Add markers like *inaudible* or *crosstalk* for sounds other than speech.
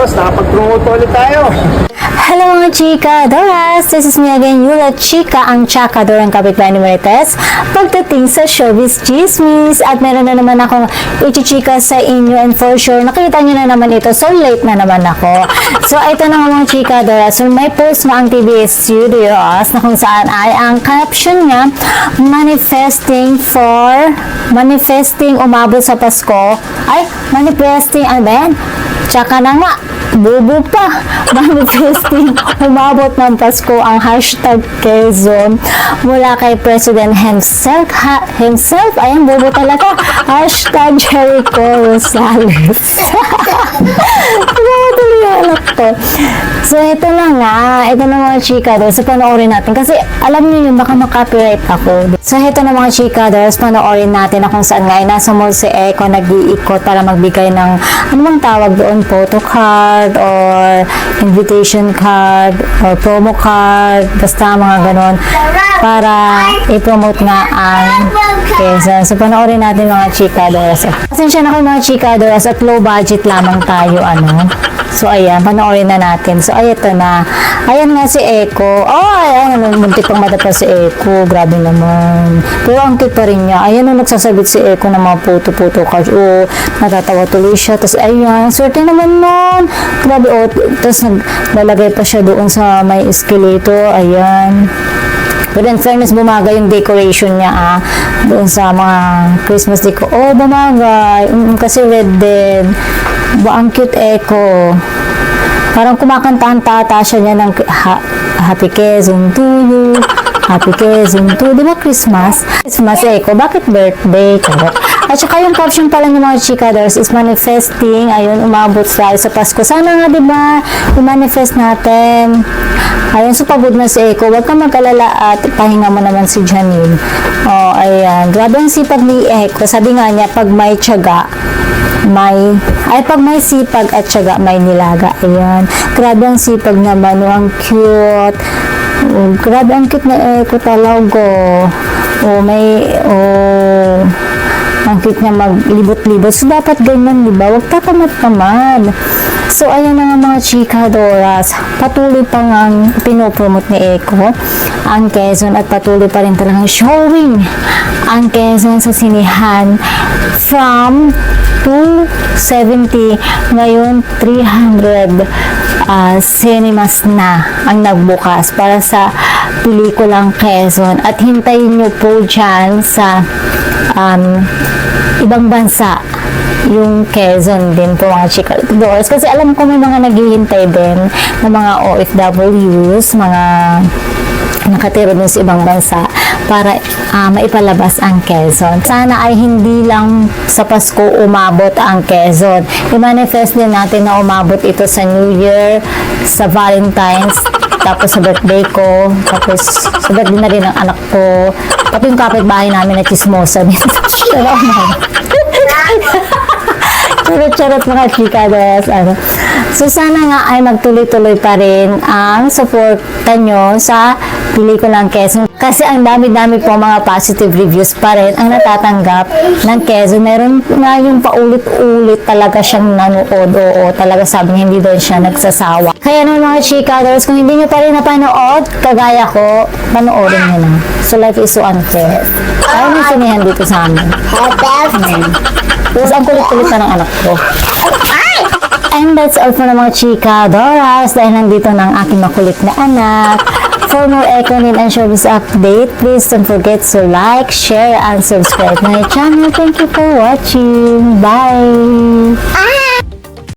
ayos, nakapag-promote ulit tayo. Hello mga chika, Doras! This is me again, Yula Chika, ang chakador ng kapitbahay ni Marites. Pagdating sa showbiz chismis, at meron na naman akong ichichika sa inyo and for sure, nakita nyo na naman ito, so late na naman ako. So ito na mga chika, Doras. So may post nga ang TBS Studios na kung saan ay ang caption niya, manifesting for, manifesting umabot sa Pasko, ay, manifesting, ano ba? Tsaka na nga, bubo pa. *laughs* Manifesting umabot ng Pasko ang hashtag Quezon mula kay President himself. Ha, himself? Ayan, bubo talaga. *laughs* Hashtag Jericho Rosales. *laughs* So, ito na nga. Ito na mga chika doon. So, panoorin natin. Kasi, alam niyo yun, baka makapiright ako. So, ito na mga chika doon. Panoorin natin na kung saan nga. Nasa mall si Eko, nag-iikot para magbigay ng, ano tawag doon, photo card or invitation card or promo card. Basta mga ganon. Para i-promote nga ang Quezon. So, panoorin natin mga chika doon. Pasensya na kayo mga chika doon. At low budget lamang tayo, ano. So, ayan, panoorin na natin. So, ay, ito na. Ayan nga si Eko. Oh, ayan, muntik pang matapa si Eko. Grabe naman. Pero ang cute rin niya. Ayan, nung nagsasabit si Eko ng mga puto-puto cards. Oh, natatawa tuloy siya. Tapos, ayan, swerte naman nun. Grabe, oh. Tapos, naglalagay pa siya doon sa may escalator. Ayan. Pero in fairness, bumaga yung decoration niya ah, doon sa mga Christmas deco. Oh, bumagay. Mm, kasi red din. Ba, cute echo. Parang kumakanta ang tata siya niya ng ha- Happy Quezon to you. Happy Quezon to Di ba Christmas? Christmas echo. Bakit birthday? Charot. At saka yung caption pala ng mga chikaders is manifesting. Ayun, umabot sa sa Pasko. Sana nga, di ba, i-manifest natin. Ayun, so pagod na si Eko. Huwag ka mag-alala at pahinga mo naman si Janine. Oh, ayan. Grabe ang sipag ni Eko. Sabi nga niya, pag may tiyaga, may, ay pag may sipag at tiyaga, may nilaga. Ayan. Grabe ang sipag naman. Oh, ang cute. Oh, grabe ang cute na Eko talaga. Oh, may, oh, ang cute niya maglibot-libot. So, dapat ganyan, di ba? Huwag tatamad naman. So, ayan na nga mga chika Doras. Patuloy pa nga ang pinopromote ni Eko ang Quezon at patuloy pa rin talagang showing ang Quezon sa sinihan from 270 ngayon 300 ah, cinemas na ang nagbukas para sa pelikulang Quezon at hintayin nyo po dyan sa um, ibang bansa yung Quezon din po mga chika doors kasi alam ko may mga naghihintay din ng mga OFWs mga nakatira dun sa ibang bansa para ah, maipalabas ang Quezon. Sana ay hindi lang sa Pasko umabot ang Quezon. I-manifest din natin na umabot ito sa New Year, sa Valentine's, tapos sa birthday ko, tapos sa birthday na rin ng anak ko, pati yung kapitbahay namin na chismosa *laughs* din. Salamat. Charot-charot mga chikadas. Ano. So, sana nga ay magtuloy-tuloy pa rin ang suporta nyo sa pelikulang Quezon. Kasi ang dami-dami po mga positive reviews pa rin ang natatanggap ng Quezon. Meron nga yung paulit-ulit talaga siyang nanood. Oo, talaga sabi niya hindi doon siya nagsasawa. Kaya naman mga chikadas, kung hindi nyo pa rin napanood, kagaya ko, panoorin nyo na. So, life is so unfair. Ayaw nang sinihan dito sa amin. Tapos ang kulit-kulit na ng anak ko. And that's all for the mga chika Doras dahil nandito na ang aking makulit na anak. *laughs* For more Econin and Showbiz update, please don't forget to like, share, and subscribe my channel. Thank you for watching. Bye!